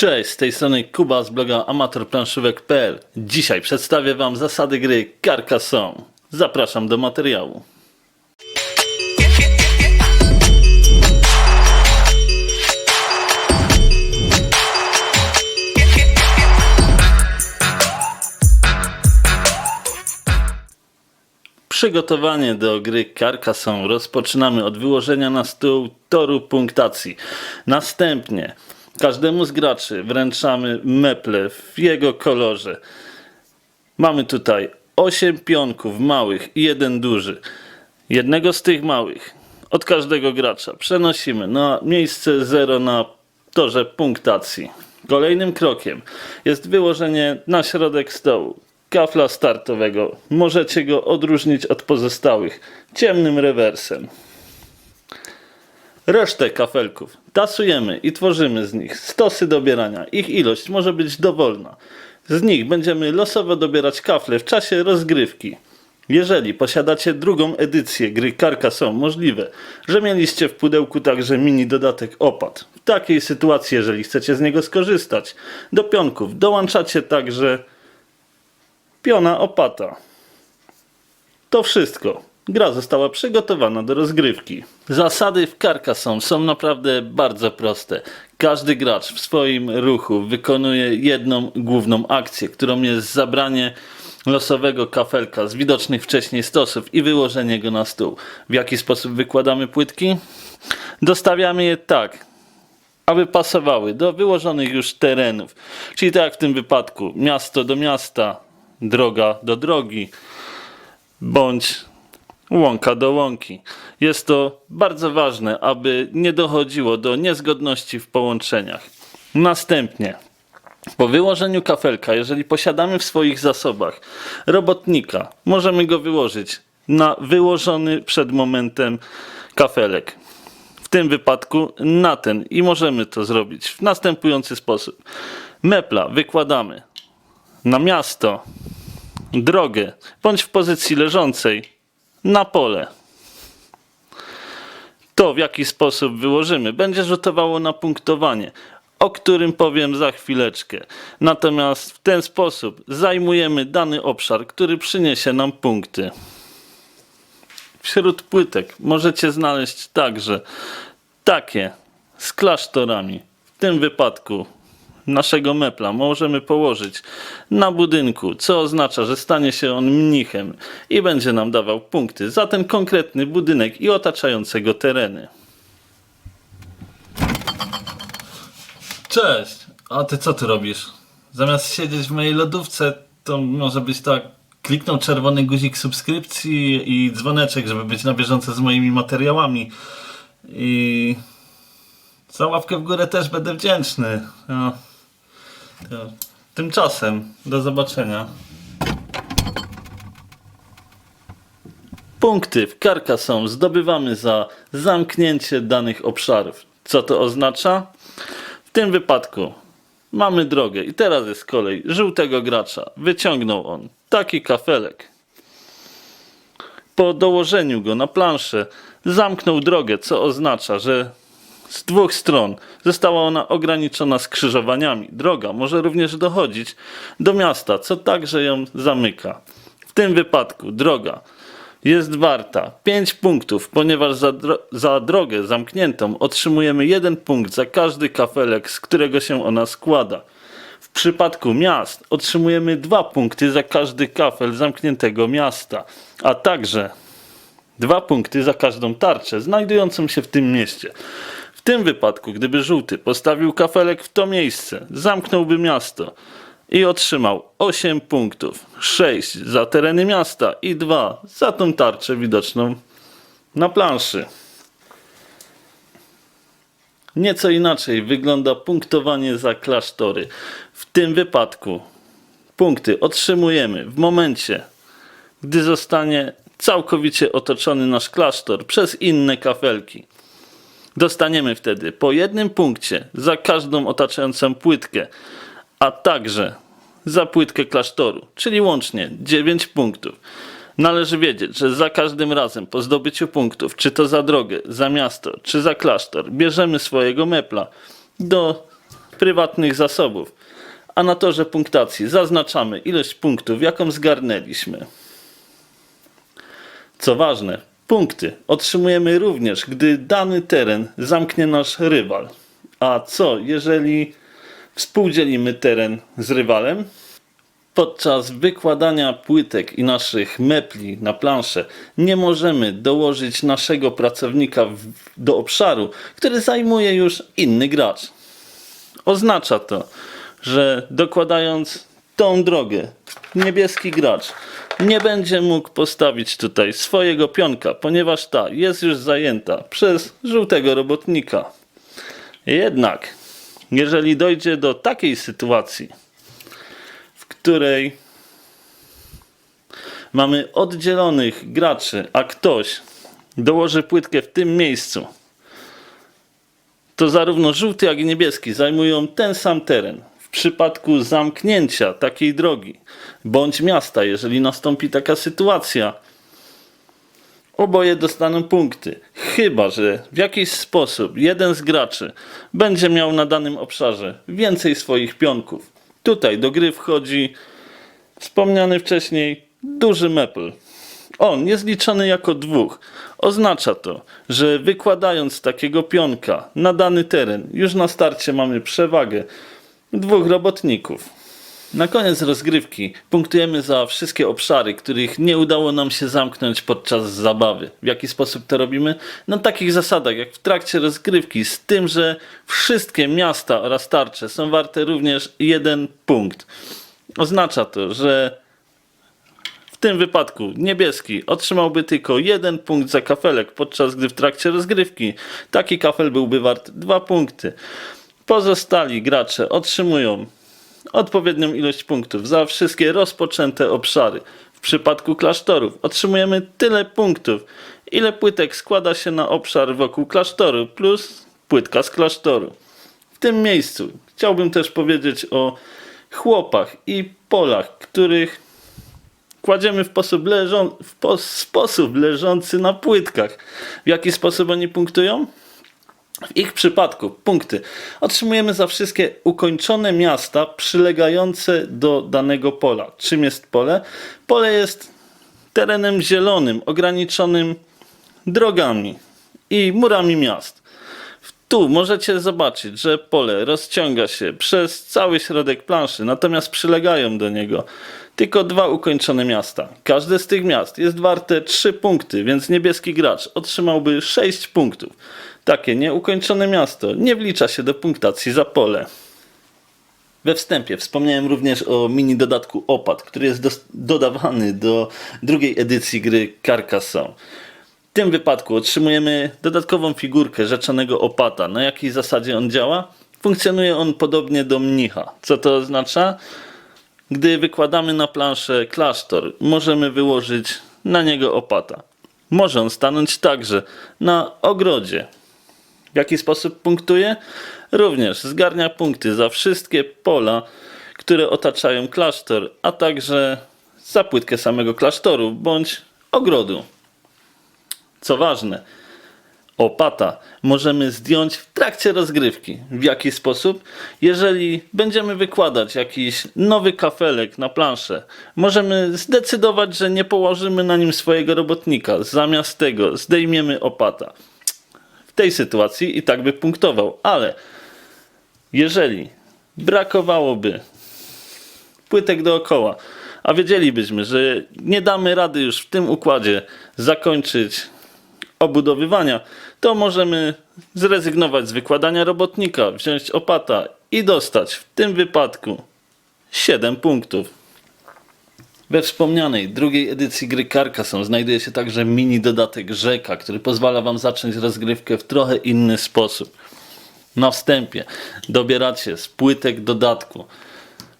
Cześć, z tej strony Kuba z bloga amatorplanszówek.pl. Dzisiaj przedstawię Wam zasady gry Carcassonne. Zapraszam do materiału. Przygotowanie do gry Carcassonne rozpoczynamy od wyłożenia na stół toru punktacji. Następnie każdemu z graczy wręczamy meple w jego kolorze. Mamy tutaj 8 pionków małych i jeden duży. Jednego z tych małych od każdego gracza przenosimy na miejsce 0 na torze punktacji. Kolejnym krokiem jest wyłożenie na środek stołu kafla startowego. Możecie go odróżnić od pozostałych ciemnym rewersem. Resztę kafelków tasujemy i tworzymy z nich stosy dobierania. Ich ilość może być dowolna. Z nich będziemy losowo dobierać kafle w czasie rozgrywki. Jeżeli posiadacie drugą edycję gry Carcassonne, możliwe, że mieliście w pudełku także mini dodatek opad. W takiej sytuacji, jeżeli chcecie z niego skorzystać, do pionków dołączacie także piona opata. To wszystko. Gra została przygotowana do rozgrywki. Zasady w Carcassonne są naprawdę bardzo proste. Każdy gracz w swoim ruchu wykonuje jedną główną akcję, którą jest zabranie losowego kafelka z widocznych wcześniej stosów i wyłożenie go na stół. W jaki sposób wykładamy płytki? Dostawiamy je tak, aby pasowały do wyłożonych już terenów. Czyli tak jak w tym wypadku, miasto do miasta, droga do drogi, bądź łąka do łąki. Jest to bardzo ważne, aby nie dochodziło do niezgodności w połączeniach. Następnie, po wyłożeniu kafelka, jeżeli posiadamy w swoich zasobach robotnika, możemy go wyłożyć na wyłożony przed momentem kafelek. W tym wypadku na ten i możemy to zrobić w następujący sposób. Mepla wykładamy na miasto, drogę, bądź w pozycji leżącej na pole. To, w jaki sposób wyłożymy, będzie rzutowało na punktowanie, o którym powiem za chwileczkę. Natomiast w ten sposób zajmujemy dany obszar, który przyniesie nam punkty. Wśród płytek możecie znaleźć także takie z klasztorami. W tym wypadku naszego mepla możemy położyć na budynku, co oznacza, że stanie się on mnichem i będzie nam dawał punkty za ten konkretny budynek i otaczające go tereny. Cześć, a ty co tu robisz? Zamiast siedzieć w mojej lodówce, to może być tak, kliknął czerwony guzik subskrypcji i dzwoneczek, żeby być na bieżąco z moimi materiałami. I za łapkę w górę też będę wdzięczny. No. To tymczasem, do zobaczenia. Punkty w Carcassonne zdobywamy za zamknięcie danych obszarów. Co to oznacza? W tym wypadku mamy drogę i teraz jest kolej żółtego gracza. Wyciągnął on taki kafelek. Po dołożeniu go na planszę zamknął drogę, co oznacza, że z dwóch stron została ona ograniczona skrzyżowaniami. Droga może również dochodzić do miasta, co także ją zamyka. W tym wypadku droga jest warta 5 punktów, ponieważ za, dro- za drogę zamkniętą otrzymujemy 1 punkt za każdy kafelek, z którego się ona składa. W przypadku miast otrzymujemy 2 punkty za każdy kafel zamkniętego miasta, a także Dwa punkty za każdą tarczę znajdującą się w tym mieście. W tym wypadku, gdyby żółty postawił kafelek w to miejsce, zamknąłby miasto i otrzymał 8 punktów. 6 za tereny miasta i 2 za tą tarczę widoczną na planszy. Nieco inaczej wygląda punktowanie za klasztory. W tym wypadku punkty otrzymujemy w momencie, gdy zostanie całkowicie otoczony nasz klasztor przez inne kafelki. Dostaniemy wtedy po jednym punkcie za każdą otaczającą płytkę, a także za płytkę klasztoru, czyli łącznie 9 punktów. Należy wiedzieć, że za każdym razem po zdobyciu punktów, czy to za drogę, za miasto, czy za klasztor, bierzemy swojego mepla do prywatnych zasobów. A na torze punktacji zaznaczamy ilość punktów, jaką zgarnęliśmy. Co ważne, punkty otrzymujemy również, gdy dany teren zamknie nasz rywal. A co, jeżeli współdzielimy teren z rywalem? Podczas wykładania płytek i naszych mepli na planszę nie możemy dołożyć naszego pracownika w, do obszaru, który zajmuje już inny gracz. Oznacza to, że dokładając tą drogę, niebieski gracz nie będzie mógł postawić tutaj swojego pionka, ponieważ ta jest już zajęta przez żółtego robotnika. Jednak, jeżeli dojdzie do takiej sytuacji, w której mamy oddzielonych graczy, a ktoś dołoży płytkę w tym miejscu, to zarówno żółty, jak i niebieski zajmują ten sam teren. Przypadku zamknięcia takiej drogi bądź miasta, jeżeli nastąpi taka sytuacja, oboje dostaną punkty. Chyba, że w jakiś sposób jeden z graczy będzie miał na danym obszarze więcej swoich pionków. Tutaj do gry wchodzi wspomniany wcześniej duży meple. On jest liczony jako dwóch. Oznacza to, że wykładając takiego pionka na dany teren, już na starcie mamy przewagę dwóch robotników. Na koniec rozgrywki punktujemy za wszystkie obszary, których nie udało nam się zamknąć podczas zabawy. W jaki sposób to robimy? Na takich zasadach jak w trakcie rozgrywki, z tym, że wszystkie miasta oraz tarcze są warte również jeden punkt. Oznacza to, że w tym wypadku niebieski otrzymałby tylko jeden punkt za kafelek, podczas gdy w trakcie rozgrywki taki kafel byłby wart dwa punkty. Pozostali gracze otrzymują odpowiednią ilość punktów za wszystkie rozpoczęte obszary. W przypadku klasztorów otrzymujemy tyle punktów, ile płytek składa się na obszar wokół klasztoru, plus płytka z klasztoru. W tym miejscu chciałbym też powiedzieć o chłopach i polach, których kładziemy w sposób, leżą, w po, sposób leżący na płytkach. W jaki sposób oni punktują? W ich przypadku punkty otrzymujemy za wszystkie ukończone miasta przylegające do danego pola. Czym jest pole? Pole jest terenem zielonym, ograniczonym drogami i murami miast. Tu możecie zobaczyć, że pole rozciąga się przez cały środek planszy, natomiast przylegają do niego tylko dwa ukończone miasta. Każde z tych miast jest warte 3 punkty, więc niebieski gracz otrzymałby 6 punktów. Takie nieukończone miasto nie wlicza się do punktacji za pole. We wstępie wspomniałem również o mini dodatku Opad, który jest dodawany do drugiej edycji gry Carcassonne. W tym wypadku otrzymujemy dodatkową figurkę rzeczonego opata. Na jakiej zasadzie on działa? Funkcjonuje on podobnie do mnicha. Co to oznacza? Gdy wykładamy na planszę klasztor, możemy wyłożyć na niego opata. Może on stanąć także na ogrodzie. W jaki sposób punktuje? Również zgarnia punkty za wszystkie pola, które otaczają klasztor, a także za płytkę samego klasztoru bądź ogrodu. Co ważne, opata możemy zdjąć w trakcie rozgrywki. W jaki sposób? Jeżeli będziemy wykładać jakiś nowy kafelek na planszę, możemy zdecydować, że nie położymy na nim swojego robotnika. Zamiast tego zdejmiemy opata. W tej sytuacji i tak by punktował, ale jeżeli brakowałoby płytek dookoła, a wiedzielibyśmy, że nie damy rady już w tym układzie zakończyć obudowywania, to możemy zrezygnować z wykładania robotnika, wziąć opata i dostać w tym wypadku 7 punktów. We wspomnianej drugiej edycji gry Carcassonne znajduje się także mini dodatek Rzeka, który pozwala Wam zacząć rozgrywkę w trochę inny sposób. Na wstępie dobieracie z płytek dodatku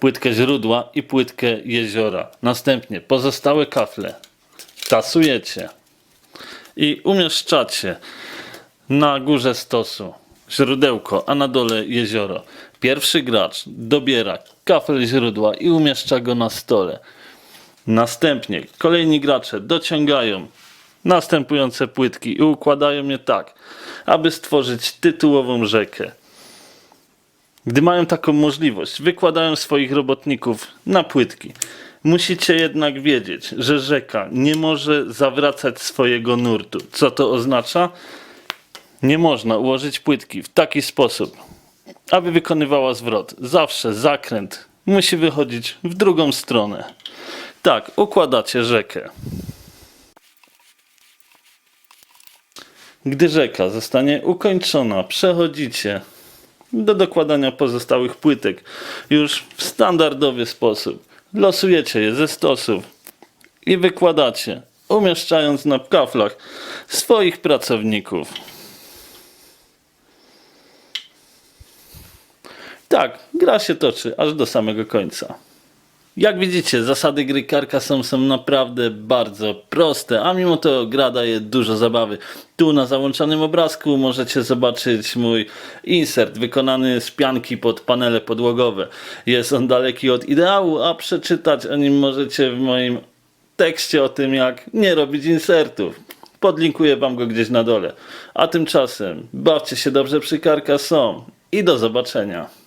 płytkę źródła i płytkę jeziora. Następnie pozostałe kafle tasujecie i umieszczacie na górze stosu źródełko, a na dole jezioro. Pierwszy gracz dobiera kafel źródła i umieszcza go na stole. Następnie kolejni gracze dociągają następujące płytki i układają je tak, aby stworzyć tytułową rzekę. Gdy mają taką możliwość, wykładają swoich robotników na płytki. Musicie jednak wiedzieć, że rzeka nie może zawracać swojego nurtu. Co to oznacza? Nie można ułożyć płytki w taki sposób, aby wykonywała zwrot. Zawsze zakręt musi wychodzić w drugą stronę. Tak, układacie rzekę. Gdy rzeka zostanie ukończona, przechodzicie do dokładania pozostałych płytek już w standardowy sposób. Losujecie je ze stosów i wykładacie, umieszczając na kaflach swoich pracowników. Tak, gra się toczy aż do samego końca. Jak widzicie, zasady gry Carcassonne są naprawdę bardzo proste, a mimo to gra daje dużo zabawy. Tu na załączonym obrazku możecie zobaczyć mój insert wykonany z pianki pod panele podłogowe. Jest on daleki od ideału, a przeczytać o nim możecie w moim tekście o tym, jak nie robić insertów. Podlinkuję wam go gdzieś na dole. A tymczasem bawcie się dobrze przy Carcassonne i do zobaczenia.